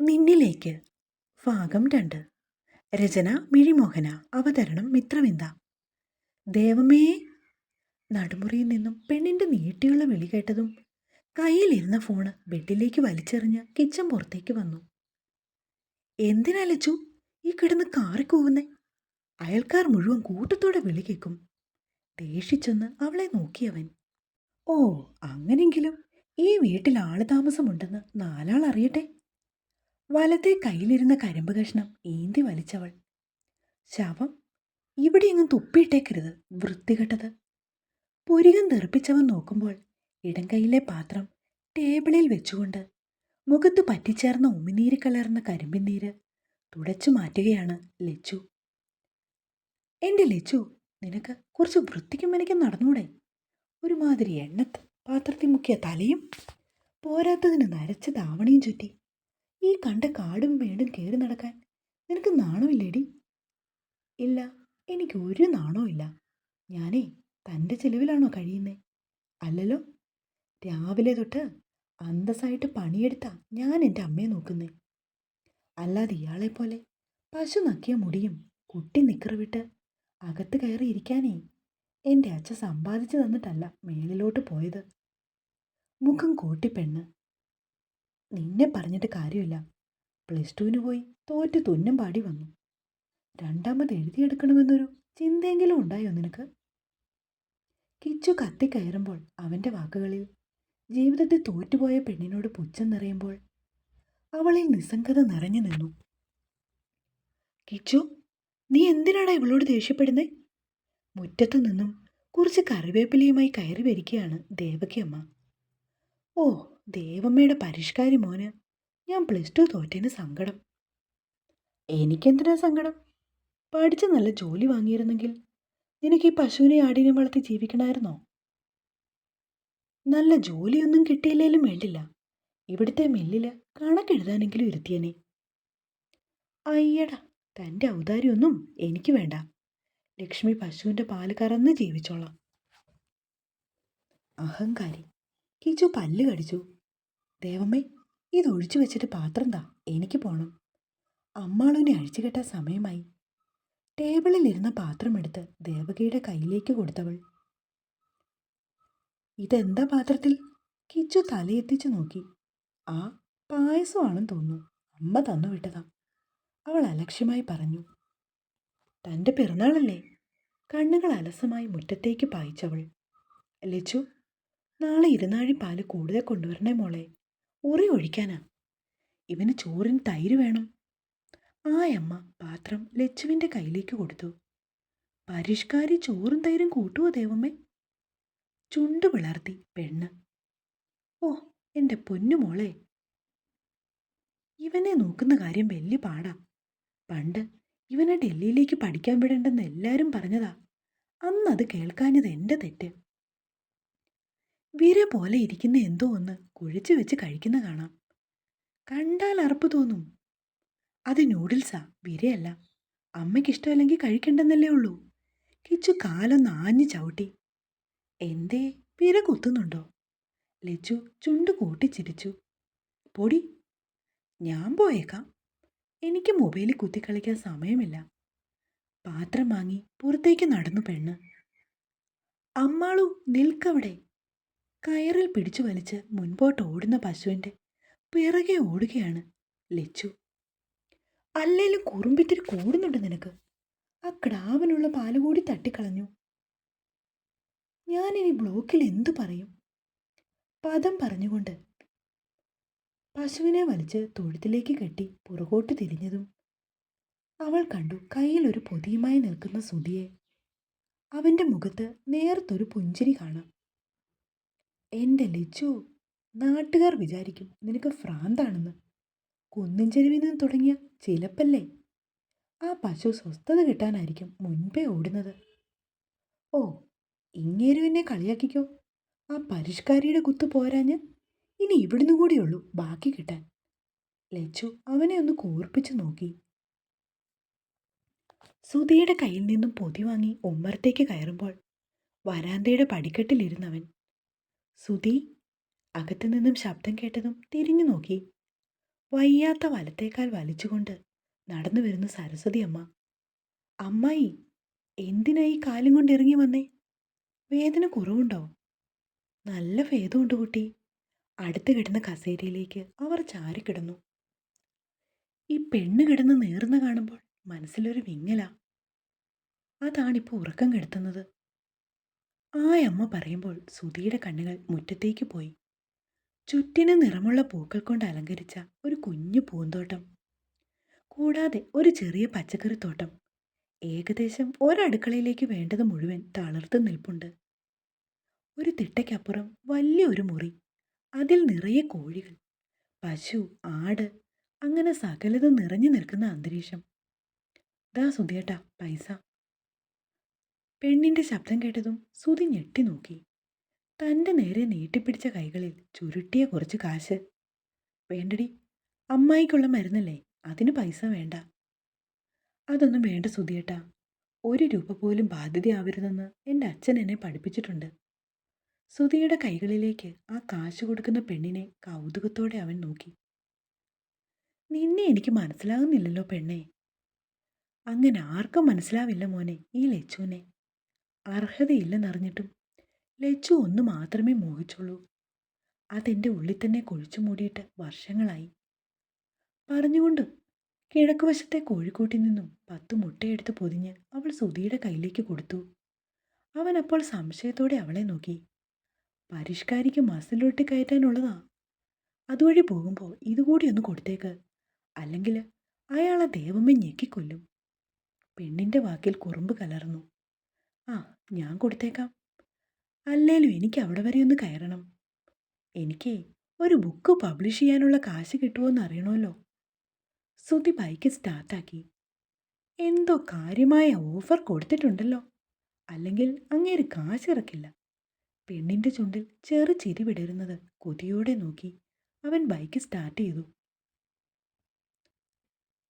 നിന്നിലേക്ക്. ഭാഗം രണ്ട്. രചന മിഴിമോഹന. അവതരണം മിത്രവിന്ദ. ദേവമേ. നടുമുറിയിൽ നിന്നും പെണ്ണിന്റെ നീട്ടിയുള്ള വിളി കേട്ടതും കയ്യിലിരുന്ന ഫോണ് ബെഡിലേക്ക് വലിച്ചെറിഞ്ഞ് കിച്ചൻ പുറത്തേക്ക് വന്നു. എന്തിനാ ലച്ചു ഈ കിടന്ന് കാറിക്കൂവുന്നേ അയൽക്കാർ മുഴുവൻ കൂട്ടത്തോടെ വിളി കേൾക്കും. ദേഷിച്ചൊന്ന് അവളെ നോക്കിയവൻ. ഓ അങ്ങനെങ്കിലും ഈ വീട്ടിൽ ആൾ താമസമുണ്ടെന്ന് നാലാൾ അറിയട്ടെ? വലത്തെ കയ്യിലിരുന്ന കരിമ്പ് കഷ്ണം ഏന്തി വലിച്ചവൾ. ശവം ഇവിടെയെങ്ങും തുപ്പിയിട്ടേക്കരുത് വൃത്തികെട്ടത്. പുരികം തെറിപ്പിച്ചവൻ നോക്കുമ്പോൾ ഇടം കൈയിലെ പാത്രം ടേബിളിൽ വെച്ചുകൊണ്ട് മുഖത്ത് പറ്റിച്ചേർന്ന ഉമിനീര് കലർന്ന കരിമ്പിൻ നീര് തുടച്ചു മാറ്റുകയാണ് ലച്ചു. എന്റെ ലച്ചു നിനക്ക് കുറച്ച് വൃത്തിക്കും എനിക്കും നടന്നൂടെ? ഒരുമാതിരി എണ്ണത്ത് പാത്രത്തിൽ മുക്കിയ തലയും പോരാത്തതിന് നരച്ച ധാവണിയും ചുറ്റി ഈ കണ്ട കാടും മേടും കയറി നടക്കാൻ നിനക്ക് നാണമില്ലേടി? ഇല്ല എനിക്ക് ഒരു നാണവും ഇല്ല. ഞാനേ തന്റെ ചെലവിലാണോ കഴിയുന്നേ? അല്ലല്ലോ. രാവിലെ തൊട്ട് അന്തസ്സായിട്ട് പണിയെടുത്താ ഞാൻ എന്റെ അമ്മയെ നോക്കുന്നേ. അല്ലാതെ ഇയാളെ പോലെ പശു നക്കിയ മുടിയും കുട്ടി നിക്കറ് വിട്ട് അകത്ത് കയറി ഇരിക്കാനേ എന്റെ അച്ഛൻ സമ്പാദിച്ചു തന്നിട്ടല്ല മേളിലോട്ട് പോയത്. മുഖം കൂട്ടി പെണ്ണ് നിന്നെ പറഞ്ഞിട്ട് കാര്യമില്ല. പ്ലസ് ടുവിന് പോയി തോറ്റ് തുന്നം പാടി വന്നു. രണ്ടാമത് എഴുതിയെടുക്കണമെന്നൊരു ചിന്തയെങ്കിലും ഉണ്ടായോ നിനക്ക്? കിച്ചു കത്തിക്കയറുമ്പോൾ അവന്റെ വാക്കുകളിൽ ജീവിതത്തിൽ തോറ്റുപോയ പെണ്ണിനോട് പുച്ഛം നിറയുമ്പോൾ അവളിൽ നിസ്സംഗത നിറഞ്ഞു നിന്നു. കിച്ചു നീ എന്തിനാണ് ഇവളോട് ദേഷ്യപ്പെടുന്നേ? മുറ്റത്തു നിന്നും കുറച്ച് കറിവേപ്പിലയുമായി കയറി വരികയാണ് ദേവകിയമ്മ. ഓ ദേവമ്മയുടെ പരിഷ്കാരി മോന് ഞാൻ പ്ലസ് ടു തോറ്റേന് സങ്കടം. എനിക്കെന്തിനാ സങ്കടം? പഠിച്ച് നല്ല ജോലി വാങ്ങിയിരുന്നെങ്കിൽ നിനക്ക് ഈ പശുവിനെ ആടിനെ വളർത്തി ജീവിക്കണമായിരുന്നോ നല്ല ജോലിയൊന്നും കിട്ടിയില്ലേലും വേണ്ടില്ല. ഇവിടുത്തെ മില്ലിൽ കണക്കെഴുതാനെങ്കിലും ഇരുത്തിയനെ. അയ്യടാ തന്റെ ഔദാര്യമൊന്നും എനിക്ക് വേണ്ട. ലക്ഷ്മി പശുവിന്റെ പാൽ കറന്ന് ജീവിച്ചോളാം. അഹങ്കാരി കിച്ചു പല്ല് കടിച്ചു. ദേവമ്മേ ഇതൊഴിച്ചു വെച്ചിട്ട് പാത്രം താ എനിക്ക് പോണം. അമ്മാളുവിനെ അഴിച്ചു കെട്ടാൻ സമയമായി. ടേബിളിൽ ഇരുന്ന പാത്രമെടുത്ത് ദേവകിയുടെ കയ്യിലേക്ക് കൊടുത്തവൾ. ഇതെന്താ പാത്രത്തിൽ? കിച്ചു തലയെത്തിച്ചു നോക്കി. ആ പായസമാണെന്ന് തോന്നുന്നു. അമ്മ തന്നു വിട്ടതാ. അവൾ അലക്ഷ്യമായി പറഞ്ഞു. തന്റെ പിറന്നാളല്ലേ? കണ്ണുകൾ അലസമായി മുറ്റത്തേക്ക് പായിച്ചവൾ. ലച്ചു നാളെ ഇരുന്നാഴി പാൽ കൂടുതൽ കൊണ്ടുവരണേ മോളെ. ഉറി ഒഴിക്കാനാ. ഇവന് ചോറിന് തൈര് വേണം. ആയമ്മ പാത്രം ലച്ചുവിന്റെ കയ്യിലേക്ക് കൊടുത്തു. പരിഷ്കാരി ചോറും തൈരും കൂട്ടുവോ ദേവമ്മേ? ചുണ്ടു പിളർത്തി പെണ്ണ്. ഓ എന്റെ പൊന്നുമോളെ ഇവനെ നോക്കുന്ന കാര്യം വലിയ പാടാ. പണ്ട് ഇവനെ ഡൽഹിയിലേക്ക് പഠിക്കാൻ വിടണ്ടെന്ന് എല്ലാവരും പറഞ്ഞതാ. അന്നത് കേൾക്കാഞ്ഞത് എന്റെ തെറ്റ്. വിര പോലെ ഇരിക്കുന്ന എന്തോ ഒന്ന് കുഴിച്ചു വെച്ച് കഴിക്കുന്ന കാണാം. കണ്ടാൽ അറപ്പ് തോന്നും. അത് നൂഡിൽസാ വിരയല്ല. അമ്മയ്ക്കിഷ്ടമല്ലെങ്കിൽ കഴിക്കണ്ടെന്നല്ലേ ഉള്ളൂ. കിച്ചു കാലൊന്ന് ആഞ്ഞു ചവിട്ടി. എന്തേ വിര കുത്തുന്നുണ്ടോ? ലച്ചു ചുണ്ട് കൂട്ടിച്ചിരിച്ചു പൊടി ഞാൻ പോയേക്കാം. എനിക്ക് മൊബൈലിൽ കുത്തിക്കളിക്കാൻ സമയമില്ല. പാത്രം വാങ്ങി പുറത്തേക്ക് നടന്നു പെണ്ണ്. അമ്മാളു നിൽക്കവിടെ. കയറിൽ പിടിച്ചു വലിച്ച് മുൻപോട്ട് ഓടുന്ന പശുവിന്റെ പിറകെ ഓടുകയാണ് ലച്ചു. അല്ലേലും കുറുമ്പിത്തിരി കൂടുന്നുണ്ട് നിനക്ക്. ആ ക്ടാവിനുള്ള പാൽ കൂടി തട്ടിക്കളഞ്ഞു. ഞാനിനി ബ്ലോക്കിൽ എന്തു പറയും? പദം പറഞ്ഞുകൊണ്ട് പശുവിനെ വലിച്ച് തൊഴുത്തിലേക്ക് കെട്ടി പുറകോട്ട് തിരിഞ്ഞതും അവൾ കണ്ടു കയ്യിൽ ഒരു പൊതിയുമായി നിൽക്കുന്ന സുധിയെ. അവന്റെ മുഖത്ത് നേർത്തൊരു പുഞ്ചിരി കാണാം. എന്റെ ലിച്ചു നാട്ടുകാർ വിചാരിക്കും നിനക്ക് ഭ്രാന്താണെന്ന്. കുന്നിൻ ചെരുവിൽ നിന്ന് തുടങ്ങിയ ചിലപ്പല്ലേ? ആ പശു സ്വസ്ഥത കിട്ടാനായിരിക്കും മുൻപേ ഓടുന്നത്. ഓ ഇങ്ങേരും എന്നെ കളിയാക്കിക്കോ. ആ പരിഷ്കാരിയുടെ കുത്തു പോരാഞ്ഞ് ഇനി ഇവിടുന്ന് കൂടിയുള്ളൂ ബാക്കി കിട്ടാൻ. ലച്ചു അവനെ ഒന്ന് കൂർപ്പിച്ചു നോക്കി. സുധിയുടെ കയ്യിൽ നിന്നും പൊതി വാങ്ങി ഉമ്മറത്തേക്ക് കയറുമ്പോൾ വരാന്തയുടെ പടിക്കെട്ടിലിരുന്നവൻ സുധി അകത്തു നിന്നും ശബ്ദം കേട്ടതും തിരിഞ്ഞു നോക്കി. വയ്യാത്ത വലത്തേക്കാൽ വലിച്ചുകൊണ്ട് നടന്നു വരുന്ന സരസ്വതി അമ്മ. അമ്മായി എന്തിനായി കാലും കൊണ്ട് ഇറങ്ങി വന്നേ? വേദന കുറവുണ്ടോ? നല്ല ഭേദമുണ്ട് കുട്ടി. അടുത്ത് കിടന്ന കസേരയിലേക്ക് അവർ ചാരിക്കിടന്നു. ഈ പെണ്ണ് കിടന്ന് നേർന്ന് കാണുമ്പോൾ മനസ്സിലൊരു വിങ്ങല. അതാണിപ്പോൾ ഉറക്കം കെടുത്തുന്നത്. ആയമ്മ പറയുമ്പോൾ സുധിയുടെ കണ്ണുകൾ മുറ്റത്തേക്ക് പോയി. ചുറ്റിന് നിറമുള്ള പൂക്കൾ കൊണ്ട് അലങ്കരിച്ച ഒരു കുഞ്ഞു പൂന്തോട്ടം. കൂടാതെ ഒരു ചെറിയ പച്ചക്കറിത്തോട്ടം ഏകദേശം ഒരടുക്കളയിലേക്ക് വേണ്ടത് മുഴുവൻ തളർത്ത് നിൽപ്പുണ്ട്. ഒരു തിട്ടയ്ക്കപ്പുറം വലിയൊരു മുറി. അതിൽ നിറയെ കോഴികൾ പശു ആട് അങ്ങനെ സകലതും നിറഞ്ഞു നിൽക്കുന്ന അന്തരീക്ഷം. ദാ സുധിയേട്ടാ പൈസ. പെണ്ണിന്റെ ശബ്ദം കേട്ടതും സുധി ഞെട്ടി നോക്കി. തന്റെ നേരെ നീട്ടിപ്പിടിച്ച കൈകളിൽ ചുരുട്ടിയ കുറച്ച് കാശ്. വേണ്ടടി അമ്മായിക്കുള്ള മരുന്നല്ലേ അതിന് പൈസ വേണ്ട. അതൊന്നും വേണ്ട സുധിയേട്ടാ ഒരു രൂപ പോലും ബാധ്യതയാവരുതെന്ന് എന്റെ അച്ഛൻ എന്നെ പഠിപ്പിച്ചിട്ടുണ്ട്. സുധിയുടെ കൈകളിലേക്ക് ആ കാശ് കൊടുക്കുന്ന പെണ്ണിനെ കൗതുകത്തോടെ അവൻ നോക്കി. നിന്നെ എനിക്ക് മനസ്സിലാകുന്നില്ലല്ലോ പെണ്ണേ. അങ്ങനെ ആർക്കും മനസ്സിലാവില്ല മോനെ ഈ ലച്ചുവിനെ. അർഹതയില്ലെന്നറിഞ്ഞിട്ടും ലച്ചു ഒന്നു മാത്രമേ മോഹിച്ചുള്ളൂ. അതെന്റെ ഉള്ളിൽ തന്നെ കുഴിച്ചു മൂടിയിട്ട് വർഷങ്ങളായി. പറഞ്ഞുകൊണ്ട് കിഴക്കുവശത്തെ കോഴിക്കോട്ടിൽ നിന്നും പത്ത് മുട്ടയെടുത്ത് പൊതിഞ്ഞ് അവൾ സുധിയുടെ കയ്യിലേക്ക് കൊടുത്തു. അവൻ അപ്പോൾ സംശയത്തോടെ അവളെ നോക്കി. പരിഷ്കാരിക്ക് മസിലോട്ട് കയറ്റാനുള്ളതാ? അതുവഴി പോകുമ്പോൾ ഇതുകൂടി ഒന്ന് കൊടുത്തേക്ക്. അല്ലെങ്കിൽ അയാളെ ദേവമ്മ ഞെക്കിക്കൊല്ലും. പെണ്ണിന്റെ വാക്കിൽ കുറുമ്പ് കലർന്നു. ആ ഞാൻ കൊടുത്തേക്കാം. അല്ലേലും എനിക്ക് അവിടെ വരെ ഒന്ന് കയറണം. എനിക്ക് ഒരു ബുക്ക് പബ്ലിഷ് ചെയ്യാനുള്ള കാശ് കിട്ടുമോയെന്ന് അറിയണമല്ലോ. ശ്രുതി ബൈക്ക് സ്റ്റാർട്ടാക്കി എന്തോ കാര്യമായ ഓഫർ കൊടുത്തിട്ടുണ്ടല്ലോ. അല്ലെങ്കിൽ അങ്ങേര് കാശിറക്കില്ല പെണ്ണിന്റെ ചുണ്ടിൽ ചെറു ചിരി വിടരുന്നത് കൊതിയോടെ നോക്കി അവൻ ബൈക്ക് സ്റ്റാർട്ട് ചെയ്തു.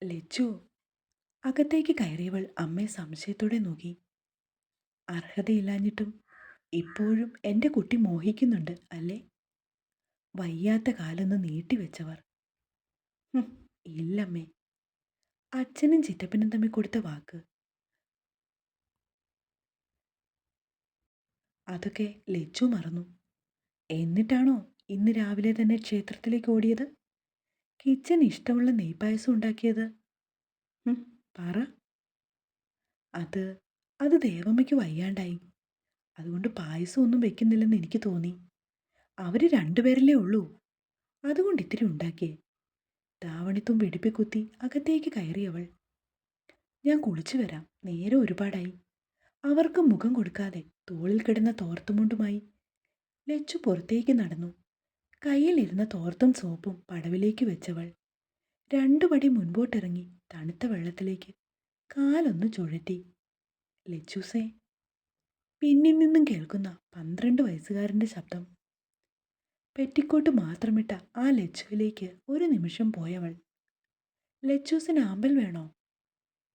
ലച്ചു അകത്തേക്ക് കയറിയവൾ അമ്മയെ സംശയത്തോടെ നോക്കി. അർഹതയില്ലാഞ്ഞിട്ടും ഇപ്പോഴും എന്റെ കുട്ടി മോഹിക്കുന്നുണ്ട് അല്ലേ? വയ്യാത്ത കാലൊന്ന് നീട്ടിവെച്ചവർ ഇല്ലമ്മേ. അച്ഛനും ചിറ്റപ്പനും തമ്മിൽ കൊടുത്ത വാക്ക്. അതൊക്കെ ലജ്ജു മറന്നു. എന്നിട്ടാണോ ഇന്ന് രാവിലെ തന്നെ ക്ഷേത്രത്തിലേക്ക് ഓടിയത്? കിച്ചൻ ഇഷ്ടമുള്ള നെയ്പായസം ഉണ്ടാക്കിയത്? പറ. അത് അത് ദേവമ്മയ്ക്ക് വയ്യാണ്ടായി. അതുകൊണ്ട് പായസം ഒന്നും വെക്കുന്നില്ലെന്ന് എനിക്ക് തോന്നി. അവർ രണ്ടുപേരല്ലേ ഉള്ളൂ. അതുകൊണ്ട് ഇത്തിരി ഉണ്ടാക്കിയേ. ദാവണിത്തും വെടിപ്പിക്കുത്തി അകത്തേക്ക് കയറിയവൾ ഞാൻ കുളിച്ചു വരാം. നേരെ ഒരുപാടായി. അവർക്ക് മുഖം കൊടുക്കാതെ തോളിൽ കിടന്ന തോർത്തുമുണ്ടുമായി ലച്ചു പുറത്തേക്ക് നടന്നു. കയ്യിലിരുന്ന തോർത്തും സോപ്പും പടവിലേക്ക് വെച്ചവൾ. രണ്ടു പടി മുൻപോട്ടിറങ്ങി തണുത്ത വെള്ളത്തിലേക്ക് കാലൊന്ന് ചുഴറ്റി. ലച്ചൂസേ പിന്നിൽ നിന്നും കേൾക്കുന്ന പന്ത്രണ്ട് വയസ്സുകാരന്റെ ശബ്ദം. പെറ്റിക്കോട്ട് മാത്രമിട്ട ആ ലച്ചുവിലേക്ക് ഒരു നിമിഷം പോയവൾ ലച്ചൂസിന് ആമ്പൽ വേണോ?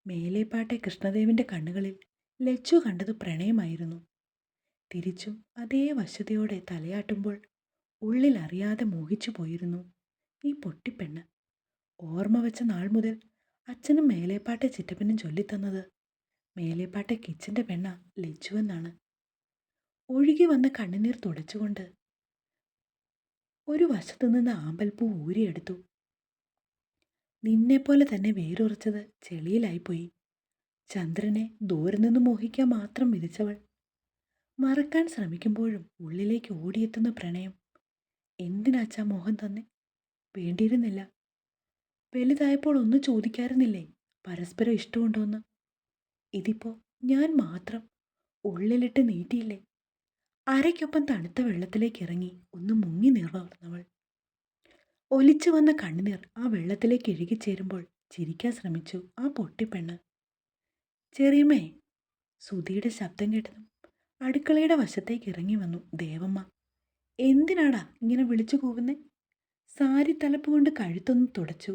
മേലേപ്പാട്ടെ കൃഷ്ണദേവിന്റെ കണ്ണുകളിൽ ലച്ചു കണ്ടത് പ്രണയമായിരുന്നു. തിരിച്ചും അതേ വശതയോടെ തലയാട്ടുമ്പോൾ ഉള്ളിൽ അറിയാതെ മോഹിച്ചു പോയിരുന്നു ഈ പൊട്ടിപ്പെണ്ണ്. ഓർമ്മ വെച്ച നാൾ മുതൽ അച്ഛനും മേലേപ്പാട്ടെ ചിറ്റപ്പനും ചൊല്ലിത്തന്നത് മേലേപ്പാട്ടെ കിച്ചന്റെ പെണ്ണ ലച്ചുവെന്നാണ് ഒഴുകി വന്ന കണ്ണുനീർ തുടച്ചുകൊണ്ട് ഒരു വശത്തു നിന്ന് ആമ്പൽപ്പൂ ഊരിയെടുത്തു. നിന്നെപ്പോലെ തന്നെ വേരുറച്ചത് ചെളിയിലായിപ്പോയി. ചന്ദ്രനെ ദൂരെ നിന്ന് മോഹിക്കാൻ മാത്രം വിധിച്ചവൾ. മറക്കാൻ ശ്രമിക്കുമ്പോഴും ഉള്ളിലേക്ക് ഓടിയെത്തുന്ന പ്രണയം. എന്തിനാച്ചാ മോഹൻ തന്നെ? വേണ്ടിയിരുന്നില്ല. വലുതായപ്പോൾ ഒന്നും ചോദിക്കാറുന്നില്ലേ? പരസ്പരം ഇഷ്ടമുണ്ടോന്ന്? ഇതിപ്പോ ഞാൻ മാത്രം ഉള്ളിലിട്ട് നീട്ടിയില്ലേ അരയ്ക്കൊപ്പം തണുത്ത വെള്ളത്തിലേക്ക് ഇറങ്ങി ഒന്ന് മുങ്ങി നിറർന്നവൾ ഒലിച്ചു വന്ന കണ്ണുനീർ ആ വെള്ളത്തിലേക്ക് ഇഴുകിച്ചേരുമ്പോൾ ചിരിക്കാൻ ശ്രമിച്ചു ആ പൊട്ടിപ്പെണ്ണ് ചെറിയമ്മേ സുധിയുടെ ശബ്ദം കേട്ടതും അടുക്കളയുടെ വശത്തേക്ക് ഇറങ്ങി വന്നു ദേവമ്മ. എന്തിനാടാ ഇങ്ങനെ വിളിച്ചു കൂവുന്നേ? സാരി തലപ്പ് കൊണ്ട് കഴുത്തൊന്ന് തുടച്ചു